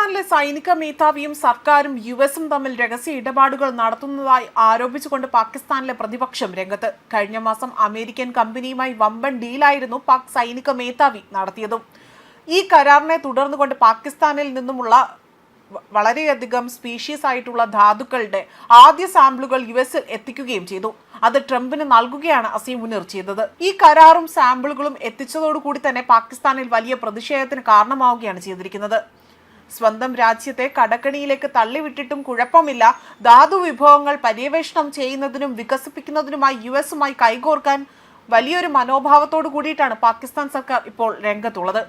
പാകിസ്ഥാനിലെ സൈനിക മേധാവിയും സർക്കാരും യു എസും തമ്മിൽ രഹസ്യ ഇടപാടുകൾ നടത്തുന്നതായി ആരോപിച്ചുകൊണ്ട് പാകിസ്ഥാനിലെ പ്രതിപക്ഷം രംഗത്ത്. കഴിഞ്ഞ മാസം അമേരിക്കൻ കമ്പനിയുമായി വമ്പൻ ഡീലായിരുന്നു പാക് സൈനിക മേധാവി നടത്തിയതും. ഈ കരാറിനെ തുടർന്നുകൊണ്ട് പാകിസ്ഥാനിൽ നിന്നുമുള്ള വളരെയധികം സ്പീഷീസ് ആയിട്ടുള്ള ധാതുക്കളുടെ ആദ്യ സാമ്പിളുകൾ യു എസിൽ എത്തിക്കുകയും ചെയ്തു. അത് ട്രംപിന് നൽകുകയാണ് അസീം മുനീർ ചെയ്തത്. ഈ കരാറും സാമ്പിളുകളും എത്തിച്ചതോടുകൂടി തന്നെ പാകിസ്ഥാനിൽ വലിയ പ്രതിഷേധത്തിന് കാരണമാവുകയാണ് ചെയ്തിരിക്കുന്നത്. സ്വന്തം രാജ്യത്തെ കടക്കണിയിലേക്ക് തള്ളിവിട്ടിട്ടും കുഴപ്പമില്ല. ധാതു വിഭവങ്ങൾ പര്യവേഷണം ചെയ്യുന്നതിനും വികസിപ്പിക്കുന്നതിനുമായി യു എസുമായി കൈകോർക്കാൻ വലിയൊരു മനോഭാവത്തോടു കൂടിയിട്ടാണ് പാകിസ്ഥാൻ സർക്കാർ ഇപ്പോൾ രംഗത്തുള്ളത്.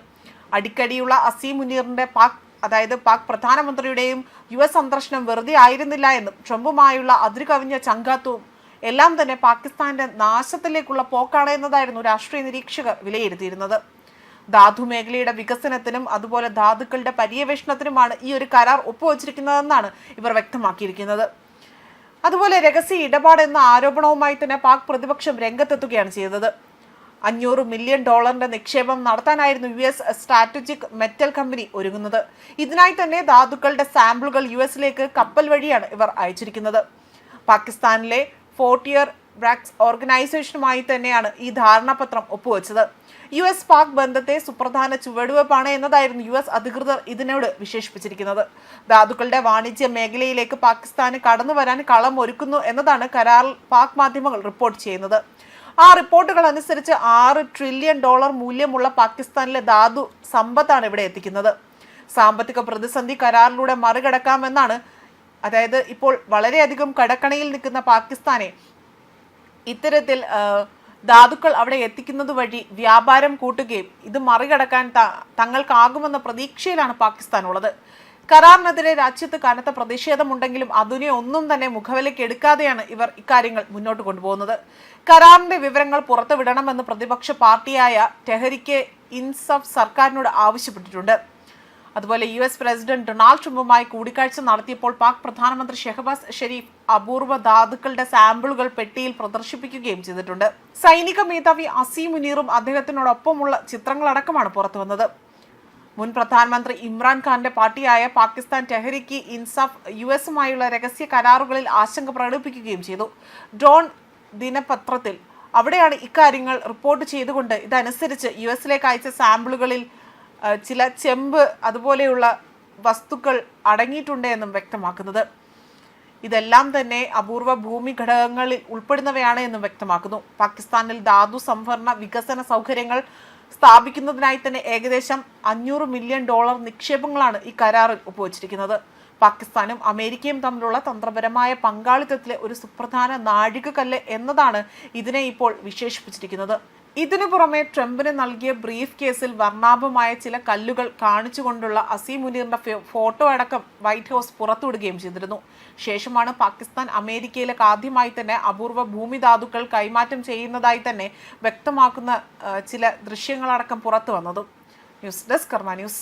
അടിക്കടിയുള്ള അസീം മുനീറിന്റെ പാക് അതായത് പാക് പ്രധാനമന്ത്രിയുടെയും യു എസ് സന്ദർശനം വെറുതെ ആയിരുന്നില്ല എന്നും ട്രംപുമായുള്ള അതിരുകവിഞ്ഞ ചങ്കാത്തവും എല്ലാം തന്നെ പാകിസ്ഥാന്റെ നാശത്തിലേക്കുള്ള പോക്കാണ് എന്നതായിരുന്നു രാഷ്ട്രീയ നിരീക്ഷകർ വിലയിരുത്തിയിരുന്നത്. ധാതു മേഖലയുടെ വികസനത്തിനും അതുപോലെ ധാതുക്കളുടെ പര്യവേഷണത്തിനുമാണ് ഈ ഒരു കരാർ ഒപ്പുവച്ചിരിക്കുന്നതെന്നാണ് ഇവർ വ്യക്തമാക്കിയിരിക്കുന്നത്. അതുപോലെ രഹസ്യ ഇടപാട് എന്ന ആരോപണവുമായി തന്നെ പാക് പ്രതിപക്ഷം രംഗത്തെത്തുകയാണ് ചെയ്തത്. അഞ്ഞൂറ് മില്യൺ ഡോളറിന്റെ നിക്ഷേപം നടത്താനായിരുന്നു U S strategic metal company ഒരുങ്ങുന്നത്. ഇതിനായി തന്നെ ധാതുക്കളുടെ സാമ്പിളുകൾ യു എസിലേക്ക് കപ്പൽ വഴിയാണ് ഇവർ അയച്ചിരിക്കുന്നത്. പാകിസ്ഥാനിലെ ഫോർട്ടിയർ ബ്രാക്സ് ഓർഗനൈസേഷനുമായി തന്നെയാണ് ഈ ധാരണാപത്രം ഒപ്പുവെച്ചത്. യു എസ് പാക് ബന്ധത്തെ സുപ്രധാന ചുവടുവെപ്പാണ് എന്നതായിരുന്നു യു എസ് അധികൃതർ ഇതിനോട് വിശേഷിപ്പിച്ചിരിക്കുന്നത്. ധാതുക്കളുടെ വാണിജ്യ മേഖലയിലേക്ക് പാകിസ്ഥാന് കടന്നു വരാൻ കളം ഒരുക്കുന്നു എന്നതാണ് കരാറിൽ പാക് മാധ്യമങ്ങൾ റിപ്പോർട്ട് ചെയ്യുന്നത്. ആ റിപ്പോർട്ടുകൾ അനുസരിച്ച് ആറ് ട്രില്യൺ ഡോളർ മൂല്യമുള്ള പാകിസ്ഥാനിലെ ധാതു സമ്പത്താണ് ഇവിടെ എത്തിക്കുന്നത്. സാമ്പത്തിക പ്രതിസന്ധി കരാറിലൂടെ മറികടക്കാമെന്നാണ് അതായത് ഇപ്പോൾ വളരെയധികം കടക്കണയിൽ നിൽക്കുന്ന പാകിസ്ഥാനെ ഇത്തരത്തിൽ ധാതുക്കൾ അവിടെ എത്തിക്കുന്നത് വഴി വ്യാപാരം കൂട്ടുകയും ഇത് മറികടക്കാൻ തങ്ങൾക്കാകുമെന്ന പ്രതീക്ഷയിലാണ് പാകിസ്ഥാൻ ഉള്ളത് കരാറിനെതിരെ രാജ്യത്ത് കനത്ത പ്രതിഷേധമുണ്ടെങ്കിലും അതിനെ ഒന്നും തന്നെ മുഖവിലേക്ക് എടുക്കാതെയാണ് ഇവർ ഇക്കാര്യങ്ങൾ മുന്നോട്ട് കൊണ്ടുപോകുന്നത്. കരാറിന്റെ വിവരങ്ങൾ പുറത്തുവിടണമെന്ന് പ്രതിപക്ഷ പാർട്ടിയായ ടെഹരിക്ക് ഇൻസഫ് സർക്കാരിനോട് ആവശ്യപ്പെട്ടിട്ടുണ്ട്. അതുപോലെ യു എസ് പ്രസിഡന്റ് ഡൊണാൾഡ് ട്രംപുമായി കൂടിക്കാഴ്ച നടത്തിയപ്പോൾ പാക് പ്രധാനമന്ത്രി ഷെഹബാസ് ഷെരീഫ് അപൂർവ ധാതുക്കളുടെ സാമ്പിളുകൾ പെട്ടിയിൽ പ്രദർശിപ്പിക്കുകയും ചെയ്തിട്ടുണ്ട്. സൈനിക മേധാവി അസീം മുനീറും അദ്ദേഹത്തിനോടൊപ്പമുള്ള ചിത്രങ്ങളടക്കമാണ് പുറത്തുവന്നത്. മുൻ പ്രധാനമന്ത്രി ഇമ്രാൻഖാന്റെ പാർട്ടിയായ പാകിസ്ഥാൻ ടെഹരിക്ക് ഇൻസാഫ് യു എസുമായുള്ള രഹസ്യ കരാറുകളിൽ ആശങ്ക പ്രകടിപ്പിക്കുകയും ചെയ്തു. ഡോൺ ദിനപത്രത്തിൽ അവിടെയാണ് ഇക്കാര്യങ്ങൾ റിപ്പോർട്ട് ചെയ്തുകൊണ്ട് ഇതനുസരിച്ച് യു എസിലേക്ക് അയച്ച സാമ്പിളുകളിൽ ചില ചെമ്പ് അതുപോലെയുള്ള വസ്തുക്കൾ അടങ്ങിയിട്ടുണ്ട് എന്നും വ്യക്തമാക്കുന്നത്. ഇതെല്ലാം തന്നെ അപൂർവ ഭൂമി ഘടകങ്ങളിൽ ഉൾപ്പെടുന്നവയാണ് എന്നും വ്യക്തമാക്കുന്നു. പാകിസ്ഥാനിൽ ധാതു സംഭരണ വികസന സൗകര്യങ്ങൾ സ്ഥാപിക്കുന്നതിനായി തന്നെ ഏകദേശം അഞ്ഞൂറ് മില്യൺ ഡോളർ നിക്ഷേപങ്ങളാണ് ഈ കരാറിൽ ഒപ്പുവച്ചിരിക്കുന്നത് പാകിസ്ഥാനും അമേരിക്കയും തമ്മിലുള്ള തന്ത്രപരമായ പങ്കാളിത്തത്തിലെ ഒരു സുപ്രധാന നാഴികക്കല്ല് എന്നതാണ് ഇതിനെ ഇപ്പോൾ വിശേഷിപ്പിച്ചിരിക്കുന്നത്. ഇതിനു പുറമെ ട്രംപിന് നൽകിയ ബ്രീഫ് കേസിൽ വർണാഭമായ ചില കല്ലുകൾ കാണിച്ചുകൊണ്ടുള്ള അസീം മുനീറിന്റെ ഫോട്ടോ അടക്കം വൈറ്റ് ഹൗസ് പുറത്തുവിടുകയും ചെയ്തിരുന്നു. ശേഷമാണ് പാകിസ്ഥാൻ അമേരിക്കയിലേക്ക് ആദ്യമായി തന്നെ അപൂർവ ഭൂമിധാതുക്കൾ കൈമാറ്റം ചെയ്യുന്നതായി തന്നെ വ്യക്തമാക്കുന്ന ചില ദൃശ്യങ്ങളടക്കം പുറത്തു വന്നതും ന്യൂസ് ഡെസ്ക് കർമ്മ ന്യൂസ്.